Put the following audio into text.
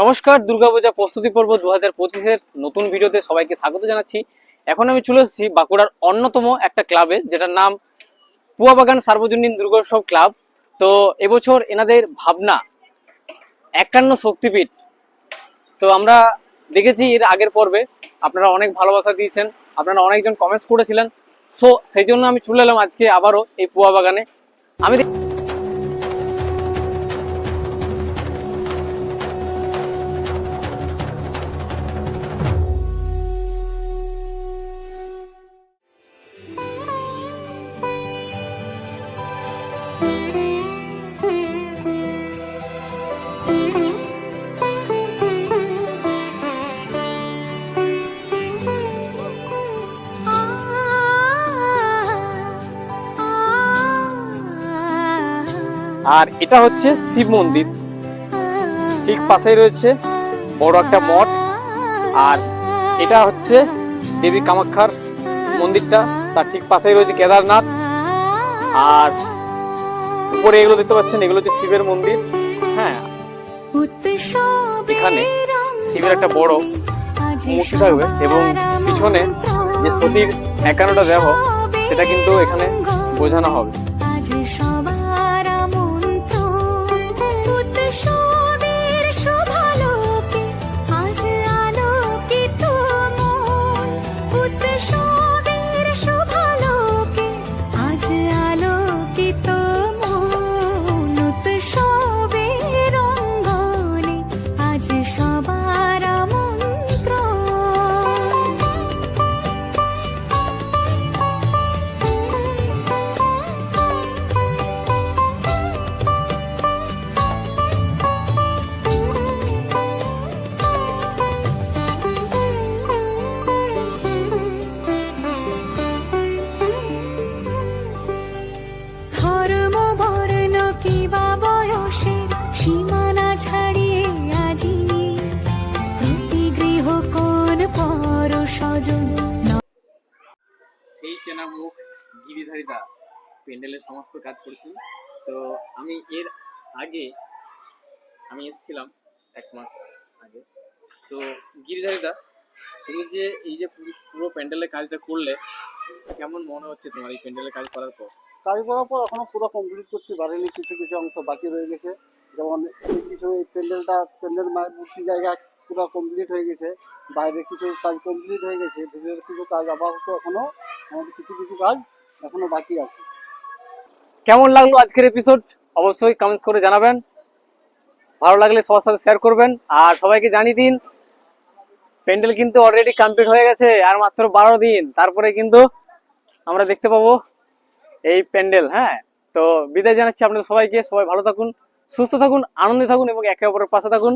নমস্কার, দুর্গাপূজা প্রস্তুতি পর্ব দু হাজার পঁচিশের নতুন ভিডিওতে সবাইকে স্বাগত জানাচ্ছি। এখন আমি চলে এসেছি বাঁকুড়ার অন্যতম একটা ক্লাবে যেটার নাম পুয়াবাগান সার্বজনীন দুর্গোৎসব ক্লাব তো এবছর এনাদের ভাবনা, একান্ন শক্তিপীঠ। তো আমরা দেখেছি এর আগের পর্বে, আপনারা অনেক ভালোবাসা দিয়েছেন, আপনারা অনেকজন কমেন্টস করেছিলেন। সো সেই জন্য আমি চলে এলাম আজকে আবারও এই পুয়া বাগানে আমি আর এটা হচ্ছে শিব মন্দির। ঠিক পাশেই রয়েছে বড় একটা মঠ। আর এটা হচ্ছে দেবী কামাখ্যার মন্দিরটা। তার ঠিক পাশেই রয়েছে কেদারনাথ। আর উপরে এগুলো দেখতে পাচ্ছেন, এগুলো হচ্ছে শিবের মন্দির। হ্যাঁ এখানে শিবের একটা বড় মূর্তি থাকবে এবং পিছনে যে সতীর একান্নটা দেহ সেটা কিন্তু এখানে বোঝানো হবে। কিবা বয়সের সীমানা ছাড়িয়ে আজি। প্রতি গৃহ সেই চেনা মুখ, গিরিধারিদা, প্যান্ডেলের সমস্ত কাজ করেছি তো আমি এর আগে, আমি এসেছিলাম এক মাস আগে। তো গিরিধারিদা, তুমি যে এই যে পুরো প্যান্ডেলের কাজটা করলে, কেমন মনে হচ্ছে তোমার এই প্যান্ডেলের কাজ করার পর? কাজ করার পর এখনও পুরো কমপ্লিট করতে পারিনি, কিছু কিছু অংশ বাকি রয়ে গেছে। যেমন এই কিছু এই প্যান্ডেলটা, প্যান্ডেল মূর্তি জায়গা পুরো কমপ্লিট হয়ে গেছে। বাইরে কিছু কাজ কমপ্লিট হয়ে গেছে ভিতরের কিছু কাজ আপাতত এখনও, আমাদের কিছু কিছু কাজ এখনও বাকি আছে। কেমন লাগল আজকের এপিসোড অবশ্যই কমেন্টস করে জানাবেন। ভালো লাগলে সবার সাথে শেয়ার করবেন। আর সবাইকে জানিয়ে দিন, প্যান্ডেল কিন্তু অলরেডি কমপ্লিট হয়ে গেছে, আর মাত্র বারো দিন। তারপরে কিন্তু আমরা দেখতে পাবো এই প্যান্ডেল হ্যাঁ? তো বিদায় জানাচ্ছি আপনাদের সবাইকে। সবাই ভালো থাকুন, সুস্থ থাকুন, আনন্দে থাকুন এবং একে অপরের পাশে থাকুন।